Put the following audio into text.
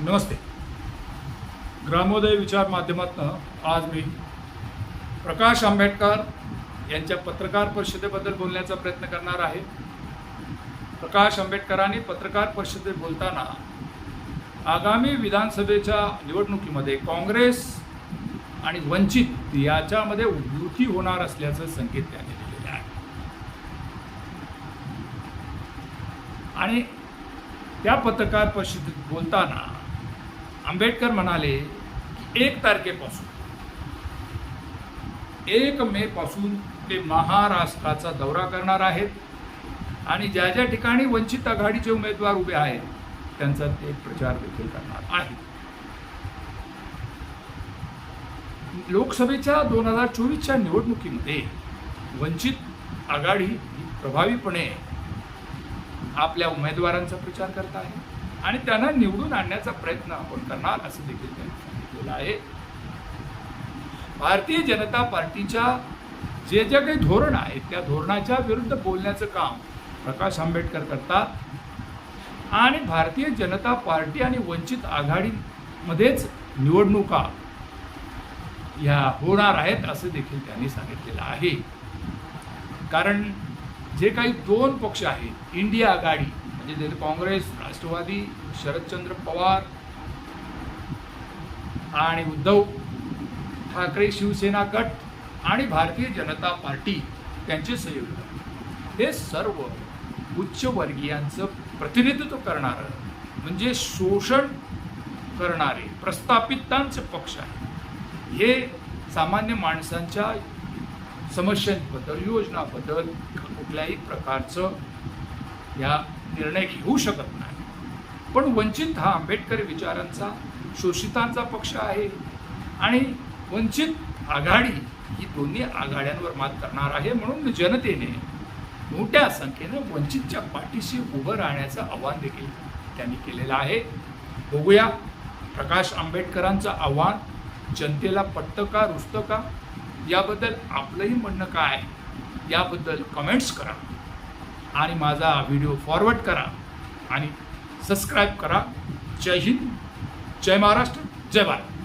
नमस्ते. ग्रामोदय विचार माध्यमातून आज मी प्रकाश आंबेडकर यांच्या पत्रकार परिषदेबद्दल बोलण्याचा प्रयत्न करणार आहे. प्रकाश आंबेडकरांनी पत्रकार परिषदेत बोलताना आगामी विधानसभेच्या निवडणुकीमध्ये काँग्रेस आणि वंचित याच्यामध्ये युती होणार असल्याचं संकेत त्यांनी दिलेले आहे. आणि त्या पत्रकार परिषदेत बोलताना आंबेडकर म्हणाले की एक तारखेपासून एक मे पासून ते महाराष्ट्राचा दौरा करणार आहेत. आणि ज्या ज्या ठिकाणी वंचित आघाडीचे उमेदवार उभे आहेत त्यांचा ते प्रचार देखील करणार आहेत. लोकसभेच्या दोन हजार चोवीसच्या निवडणुकीमध्ये वंचित आघाडी प्रभावीपणे आपल्या उमेदवारांचा प्रचार करत आहे. आणि त्यांना निवडून आणण्याचा प्रयत्न आपण करणार असं देखील त्यांनी सांगितलेलं आहे. भारतीय जनता पार्टीच्या जे जे काही धोरण आहे त्या धोरणाच्या विरुद्ध बोलण्याचं काम प्रकाश आंबेडकर करतात. आणि भारतीय जनता पार्टी आणि वंचित आघाडीमध्येच निवडणुका ह्या होणार आहेत असं देखील त्यांनी सांगितलेलं आहे. कारण जे काही दोन पक्ष आहेत इंडिया आघाडी म्हणजे जे काँग्रेस राष्ट्रवादी शरदचंद्र पवार आणि उद्धव ठाकरे शिवसेना गट आणि भारतीय जनता पार्टी त्यांचे संयुक्त हे सर्व उच्चवर्गीयांचं प्रतिनिधित्व करणारं म्हणजे शोषण करणारे प्रस्थापितांचे पक्ष आहे हे सामान्य माणसांच्या समस्यांबद्दल योजनाबद्दल कुठल्याही प्रकारचं या निर्णय घेऊ शकत नाही. पण वंचित हा आंबेडकर विचारांचा शोषितांचा पक्ष आहे. आणि वंचित आघाडी ही दोन्ही आघाड्यांवर मात करणार आहे म्हणून जनतेने मोठ्या संख्येनं वंचितच्या पाठीशी उभं राहण्याचं आव्हान देखील त्यांनी केलेलं आहे. बघूया प्रकाश आंबेडकरांचं आव्हान जनतेला पटतं का रुजतं का? याबद्दल आपलंही म्हणणं काय? याबद्दल कमेंट्स करा. आणि माझा व्हिडिओ फॉरवर्ड करा आणि सबस्क्राईब करा. जय हिंद जय महाराष्ट्र जय भारत.